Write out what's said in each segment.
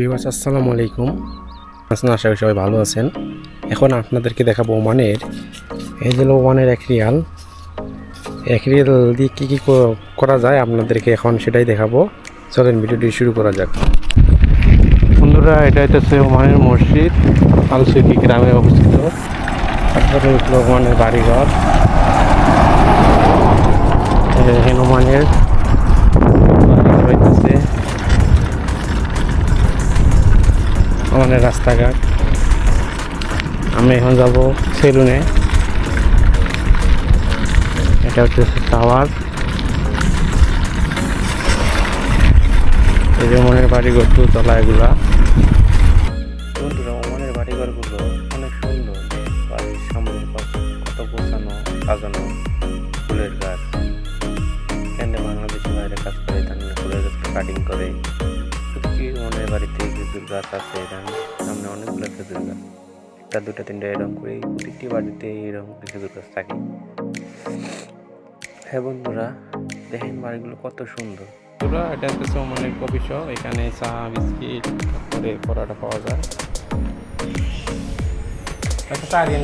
বিবাস আসসালামু আলাইকুম। আছেন, আশা করি সবাই ভালো আছেন। এখন আপনাদেরকে দেখাবো ওমানের। এই যে ওমানের এক রিয়াল। এক দিয়ে কী কী করা যায় আপনাদেরকে এখন সেটাই দেখাবো। চলেন ভিডিওটি শুরু করা যাক। বন্ধুরা, এটা হচ্ছে ওমানের মসজিদ আলসুকি গ্রামে অবস্থিত। ওমানের বাড়িঘর। ওমানের আমাদের রাস্তাঘাট। আমি এখন যাব সেলুনে। এটা হচ্ছে টাওয়ার। মনের বাড়িঘর তলা এগুলা। বন্ধুরা, ওমানের বাড়িঘরগুলো অনেক সুন্দর। বাড়ির সামনে কত- গোছানো, সাজানো ফুলের গাছ। বাংলাদেশি বাইরে কাজ করে ফুলের গাছ কাটিং করে। মনের বাড়িতে খেজুর গাছ আছে এখানে সামনে অনেকগুলো খেজুর গাছ একটা, দুটা, তিনটা এরকম করে প্রতিটি বাড়িতে এরকম করে খেজুর গাছ থাকে। হ্যাঁ বন্ধুরা, দেখেন বাড়িগুলো কত সুন্দর। বন্ধুরা, এটা হচ্ছে ওমানের কফি শপ। এখানে চা, বিস্কিট, তারপরে পরোটা পাওয়া যায়। একটা চা দিন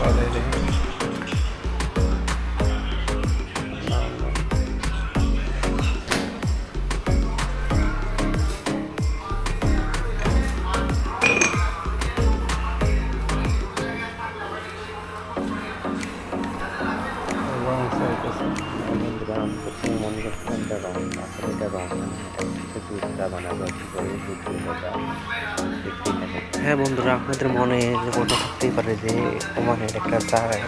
পাওয়া যায় দেখেন মনে করছে এটা রং না এটা রং না করে হ্যাঁ বন্ধুরা, আপনাদের মনে যে কথা থাকতেই পারে যে ওমানের একটা চায়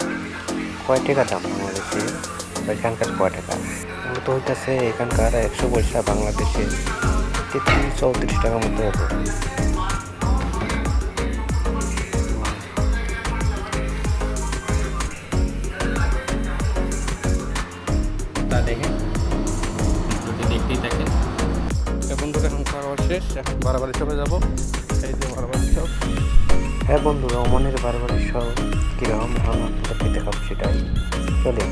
কয় টাকা দাম বাংলাদেশে এখানকার কয় টাকা? মূলত হইতেছে এখানকার একশো পয়সা বাংলাদেশে তেত্রিশ চৌত্রিশ টাকার মতো হতো শেষ এখন বারাবারি সবে যাব। এই যে হ্যাঁ বন্ধুরা অমনের বারবারি সব কীরকম এখন আপনাদেরকে দেখাবো সেটাই। চলে।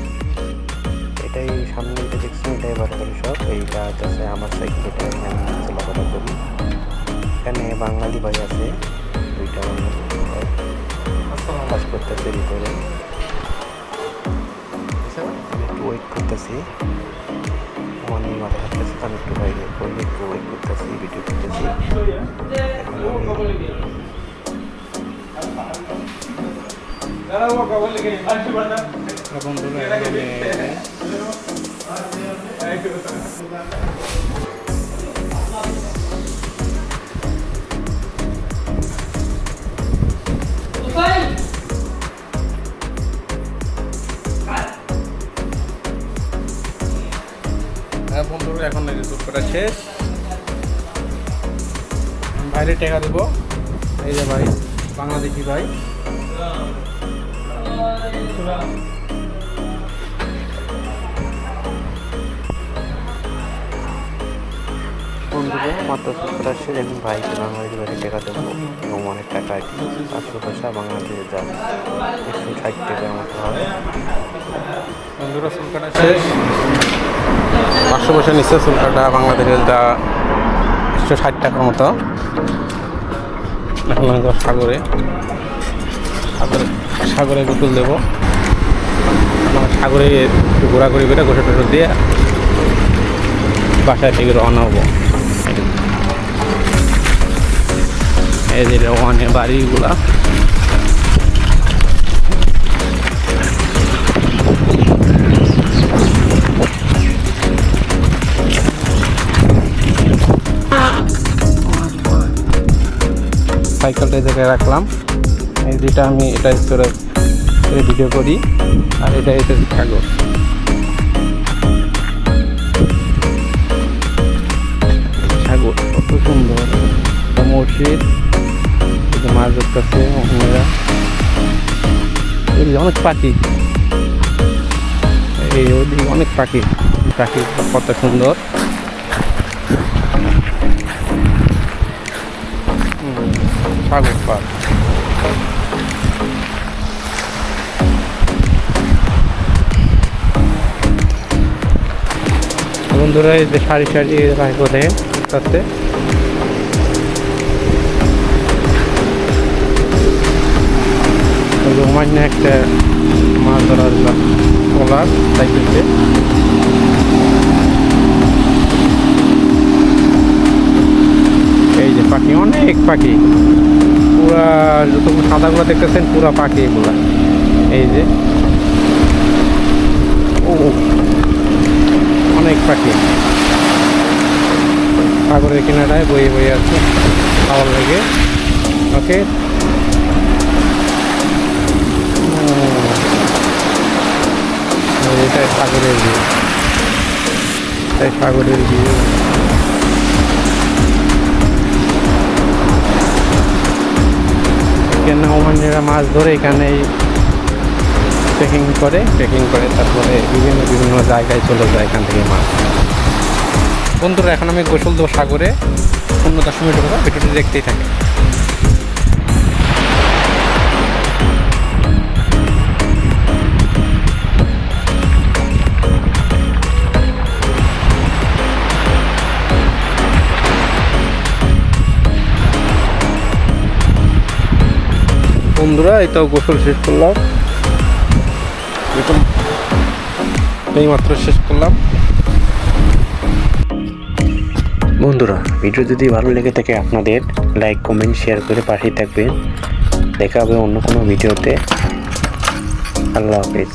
এটাই সামনে যেটা দেখছেন এটাই বারবারি সব। এইটা আছে আমার সাইকেল এটা এখানে চলাফেরা করি। এখানে বাঙালি ভাই আছে দুইটা কাজ করতেছে ভিতরে আমি ওয়েট করতেছি। মানে মাথা কাটতেছে আমি একটু বাইরে করলে একটু করতেছি ভিডিও করতেছি বন্ধুরা বন্ধুরা এখন এই যে দুপুরটা শেষ। বাইরে টেকা দেবো। এই যে ভাই বাংলাদেশি ভাই। বন্ধুরা মাত্র সত্তর আসছে এখন ভাইকে বাংলাদেশি বাইরে টেকা দেবো। এবং অনেক টাকা আর কি পাঁচশো পয়সা বাংলাদেশে যা একশো ষাট টাকার মতো হয়। বন্ধুরা চুলকাটা শেষ। পাঁচশো পয়সা নিচ্ছে চুলকাটা বাংলাদেশের যা একশো ষাট টাকার মতো। এখন সাগরে। সাগরে সাগরে গোসল দেবো। আমার সাগরে একটু ঘোরাঘুরি করে গোসল টোসল দিয়ে বাসায় থেকে রওনা হব। যে রওয়ানের বাড়িগুলা সাইকেলটা জায়গায় রাখলাম। এই যেটা আমি এটা করে ভিডিও করি, আর এটা এসে কাগজ। সাগর কত সুন্দর। মসজিদ। মাছ ধরতেছে মেয়েরা অনেক পাখি। এই ওদিকে অনেক পাখি। পাখি কত সুন্দর। সাগর পার্ক বন্ধুরা এই যে সারি সারি রাখব দেখেন তাতে রোমান্য একটা মাছ ধরার ট্রলার সাইকেলতে এই যে পাখি, অনেক পাখি। পুরা যতগুলো সাদাগুলো দেখতেছেন, পুরা পাখি এগুলা। এই যে। ও, অনেক পাখি। সাগরের কিনারায় বয়ে বয়ে আছে খাওয়ার লেগে। ওকে। এটাই সাগরের ভিউ এটাই সাগরের এখানে ওমানিরা মাছ ধরে এখানেই ট্রেকিং করে। ট্রেকিং করে, তারপরে বিভিন্ন বিভিন্ন জায়গায় চলে যায় এখান থেকে মাছ। বন্ধুরা, এখন আমি গোসল দেবো সাগরে। পনেরো দশ মিনিট করে ভিডিওটি দেখতেই থাকে বন্ধুরা, এটাও গোসল শেষ করলাম। এই মাত্র শেষ করলাম। বন্ধুরা, ভিডিও যদি ভালো লেগে থাকে আপনাদের লাইক কমেন্ট শেয়ার করে পাঠিয়ে থাকবেন। দেখা হবে অন্য কোনো ভিডিওতে। আল্লাহ হাফিজ।